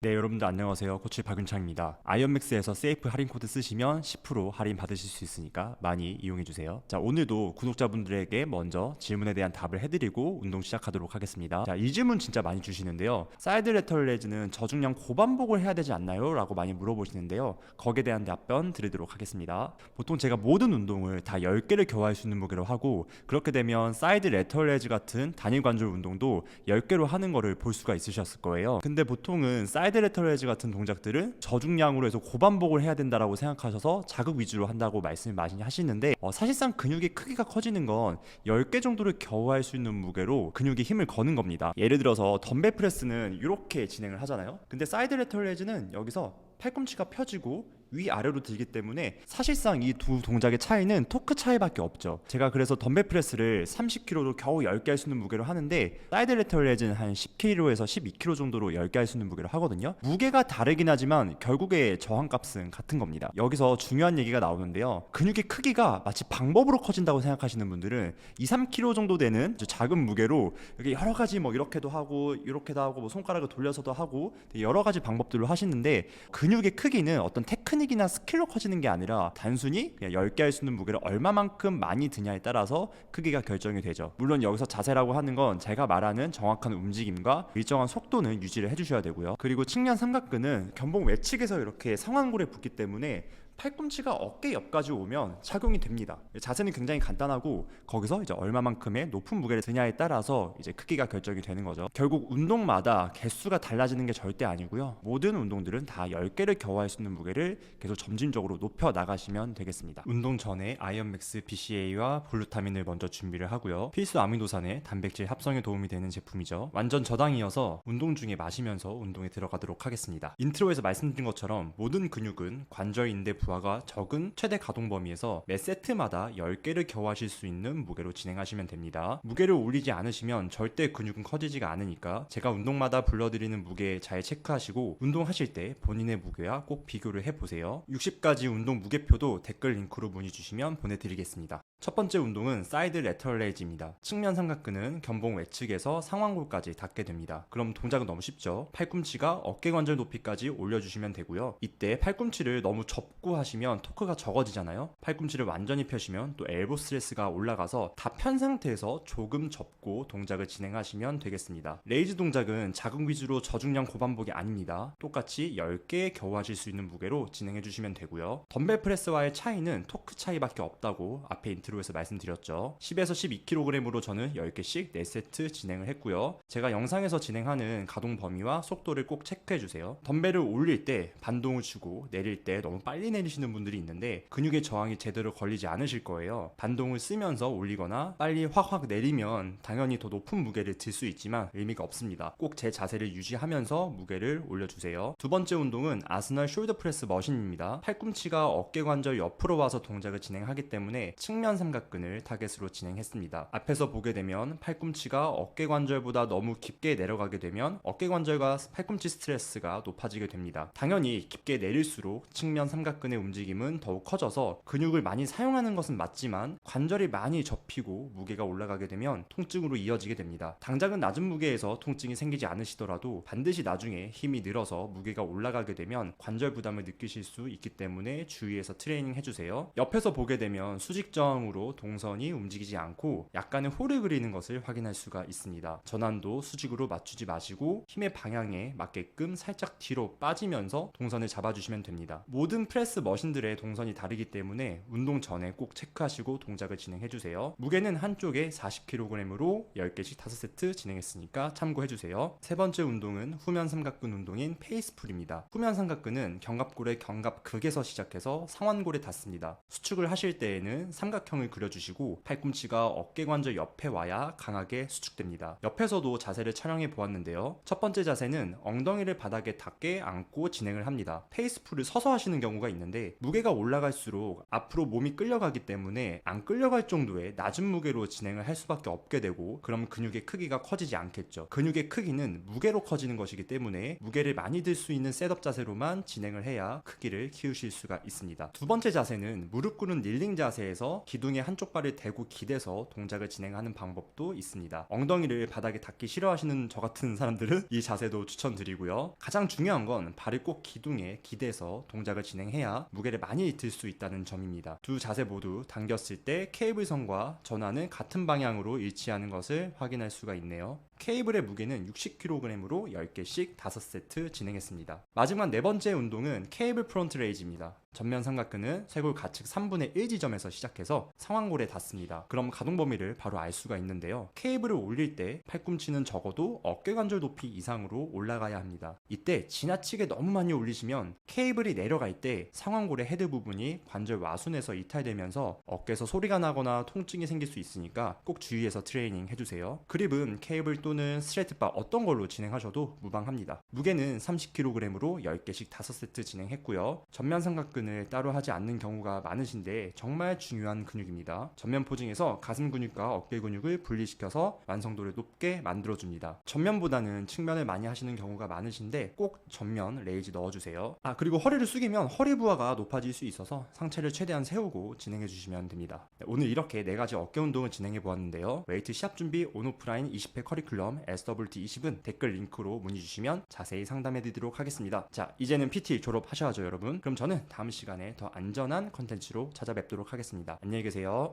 네, 여러분들 안녕하세요. 코치 박윤창입니다. 아이언맥스에서 세이프 할인 코드 쓰시면 10% 할인 받으실 수 있으니까 많이 이용해 주세요. 자, 오늘도 구독자분들에게 먼저 질문에 대한 답을 해드리고 운동 시작하도록 하겠습니다. 자, 이 질문 진짜 많이 주시는데요. 사이드 레터럴 레즈는 저중량 고반복을 해야 되지 않나요? 라고 많이 물어보시는데요. 거기에 대한 답변 드리도록 하겠습니다. 보통 제가 모든 운동을 다 10개를 겨워할 수 있는 무게로 하고 그렇게 되면 사이드 레터럴 레즈 같은 단일 관절 운동도 10개로 하는 거를 볼 수가 있으셨을 거예요. 근데 보통은 사이드 레터럴즈 같은 동작들은 저중량으로 해서 고반복을 해야 된다라고 생각하셔서 자극 위주로 한다고 말씀을 많이 하시는데 어, 사실상 근육의 크기가 커지는 건 10개 정도를 겨우 할 수 있는 무게로 근육에 힘을 거는 겁니다. 예를 들어서 덤벨 프레스는 이렇게 진행을 하잖아요. 근데 사이드 레터럴즈는 여기서 팔꿈치가 펴지고 위아래로 들기 때문에 사실상 이 두 동작의 차이는 토크 차이밖에 없죠. 제가 그래서 덤벨 프레스를 30kg로 겨우 10개 할 수 있는 무게로 하는데 사이드 레터럴 레즈는 한 10kg에서 12kg 정도로 10개 할 수 있는 무게로 하거든요. 무게가 다르긴 하지만 결국에 저항값은 같은 겁니다. 여기서 중요한 얘기가 나오는데요. 근육의 크기가 마치 방법으로 커진다고 생각하시는 분들은 2, 3kg 정도 되는 작은 무게로 여기 여러 가지 뭐 이렇게도 하고 이렇게도 하고 뭐 손가락을 돌려서도 하고 여러 가지 방법들로 하시는데 근육의 크기는 어떤 테크닉 이나 스킬로 커지는 게 아니라 단순히 그냥 10개 할 수 있는 무게를 얼마만큼 많이 드냐에 따라서 크기가 결정이 되죠. 물론 여기서 자세라고 하는 건 제가 말하는 정확한 움직임과 일정한 속도는 유지를 해주셔야 되고요. 그리고 측면 삼각근은 견봉 외측에서 이렇게 상완골에 붙기 때문에 팔꿈치가 어깨 옆까지 오면 착용이 됩니다. 자세는 굉장히 간단하고 거기서 이제 얼마만큼의 높은 무게를 드냐에 따라서 이제 크기가 결정이 되는 거죠. 결국 운동마다 개수가 달라지는 게 절대 아니고요. 모든 운동들은 다 10개를 겨워할 수 있는 무게를 계속 점진적으로 높여 나가시면 되겠습니다. 운동 전에 아이언맥스 BCA와 블루타민을 먼저 준비를 하고요. 필수 아미노산의 단백질 합성에 도움이 되는 제품이죠. 완전 저당이어서 운동 중에 마시면서 운동에 들어가도록 하겠습니다. 인트로에서 말씀드린 것처럼 모든 근육은 관절 인대 부 하가 적은 최대 가동 범위에서 매 세트마다 10개를 겨워하실 수 있는 무게로 진행하시면 됩니다. 무게를 올리지 않으시면 절대 근육은 커지지가 않으니까 제가 운동마다 불러드리는 무게 잘 체크하시고 운동하실 때 본인의 무게와 꼭 비교를 해보세요. 60가지 운동 무게표도 댓글 링크로 문의 주시면 보내드리겠습니다. 첫 번째 운동은 사이드 레터럴 레이즈입니다. 측면 삼각근은 견봉 외측에서 상완골까지 닿게 됩니다. 그럼 동작은 너무 쉽죠. 팔꿈치가 어깨 관절 높이까지 올려주시면 되고요. 이때 팔꿈치를 너무 접고 하시면 토크가 적어지잖아요. 팔꿈치를 완전히 펴시면 또 엘보 스트레스가 올라가서 다 편 상태에서 조금 접고 동작을 진행하시면 되겠습니다. 레이즈 동작은 자극 위주로 저중량 고반복이 아닙니다. 똑같이 10개 겨우 하실 수 있는 무게로 진행해 주시면 되고요. 덤벨 프레스와의 차이는 토크 차이밖에 없다고 앞에 인트 로에서 말씀드렸죠. 10에서 12kg으로 저는 10개씩 4세트 진행을 했고요. 제가 영상에서 진행하는 가동 범위와 속도를 꼭 체크해 주세요. 덤벨을 올릴 때 반동을 주고 내릴 때 너무 빨리 내리시는 분들이 있는데 근육의 저항이 제대로 걸리지 않으실 거예요. 반동을 쓰면서 올리거나 빨리 확확 내리면 당연히 더 높은 무게를 들 수 있지만 의미가 없습니다. 꼭 제 자세를 유지하면서 무게를 올려주세요. 두 번째 운동은 아스널 숄더 프레스 머신입니다. 팔꿈치가 어깨 관절 옆으로 와서 동작을 진행하기 때문에 측면 삼각근을 타겟으로 진행했습니다. 앞에서 보게 되면 팔꿈치가 어깨 관절보다 너무 깊게 내려가게 되면 어깨 관절과 팔꿈치 스트레스가 높아지게 됩니다. 당연히 깊게 내릴수록 측면 삼각근의 움직임은 더욱 커져서 근육을 많이 사용하는 것은 맞지만 관절이 많이 접히고 무게가 올라가게 되면 통증으로 이어지게 됩니다. 당장은 낮은 무게에서 통증이 생기지 않으시더라도 반드시 나중에 힘이 늘어서 무게가 올라가게 되면 관절 부담을 느끼실 수 있기 때문에 주의해서 트레이닝 해주세요. 옆에서 보게 되면 수직 저항으로 동선이 움직이지 않고 약간의 홀을 그리는 것을 확인할 수가 있습니다. 전환도 수직으로 맞추지 마시고 힘의 방향에 맞게끔 살짝 뒤로 빠지면서 동선을 잡아주시면 됩니다. 모든 프레스 머신들의 동선이 다르기 때문에 운동 전에 꼭 체크하시고 동작을 진행해주세요. 무게는 한쪽에 40kg으로 10개씩 5세트 진행했으니까 참고해주세요. 세 번째 운동은 후면 삼각근 운동인 페이스풀입니다. 후면 삼각근은 견갑골의 견갑 극에서 시작해서 상완골에 닿습니다. 수축을 하실 때에는 삼각형 을 그려주시고 팔꿈치가 어깨 관절 옆에 와야 강하게 수축됩니다. 옆에서도 자세를 촬영해 보았는데요. 첫 번째 자세는 엉덩이를 바닥에 닿게 안고 진행을 합니다. 페이스풀을 서서 하시는 경우가 있는데 무게가 올라갈수록 앞으로 몸이 끌려가기 때문에 안 끌려갈 정도의 낮은 무게로 진행을 할 수밖에 없게 되고 그럼 근육의 크기가 커지지 않겠죠. 근육의 크기는 무게로 커지는 것이기 때문에 무게를 많이 들 수 있는 셋업 자세로만 진행을 해야 크기를 키우실 수가 있습니다. 두 번째 자세는 무릎 꿇은 릴링 자세에서 기둥 운동의 한쪽 발을 대고 기대서 동작을 진행하는 방법도 있습니다. 엉덩이를 바닥에 닿기 싫어하시는 저 같은 사람들은 이 자세도 추천드리고요. 가장 중요한 건 발을 꼭 기둥에 기대서 동작을 진행해야 무게를 많이 들 수 있다는 점입니다. 두 자세 모두 당겼을 때 케이블선과 전환은 같은 방향으로 일치하는 것을 확인할 수가 있네요. 케이블의 무게는 60kg으로 10개씩 5세트 진행했습니다. 마지막 네 번째 운동은 케이블 프론트 레이즈입니다. 전면 삼각근은 쇄골 가측 3분의 1 지점에서 시작해서 상완골에 닿습니다. 그럼 가동 범위를 바로 알 수가 있는데요. 케이블을 올릴 때 팔꿈치는 적어도 어깨 관절 높이 이상으로 올라가야 합니다. 이때 지나치게 너무 많이 올리시면 케이블이 내려갈 때 상완골의 헤드 부분이 관절 와순에서 이탈되면서 어깨에서 소리가 나거나 통증이 생길 수 있으니까 꼭 주의해서 트레이닝 해주세요. 그립은 케이블 또는 스트레이트바 어떤 걸로 진행하셔도 무방합니다. 무게는 30kg으로 10개씩 5세트 진행했고요. 전면 삼각근을 따로 하지 않는 경우가 많으신데 정말 중요한 근육입니다. 전면 포징에서 가슴 근육과 어깨 근육을 분리시켜서 완성도를 높게 만들어줍니다. 전면보다는 측면을 많이 하시는 경우가 많으신데 꼭 전면 레이즈 넣어주세요. 아 그리고 허리를 숙이면 허리 부하가 높아질 수 있어서 상체를 최대한 세우고 진행해 주시면 됩니다. 네, 오늘 이렇게 네 가지 어깨 운동을 진행해 보았는데요. 웨이트 시합 준비 온오프라인 20회 커리큘럼 SWT20은 댓글 링크로 문의 주시면 자세히 상담해 드리도록 하겠습니다. 자 이제는 PT 졸업하셔야죠 여러분. 그럼 저는 다음 시간에 더 안전한 컨텐츠로 찾아뵙도록 하겠습니다. 안녕히 계세요.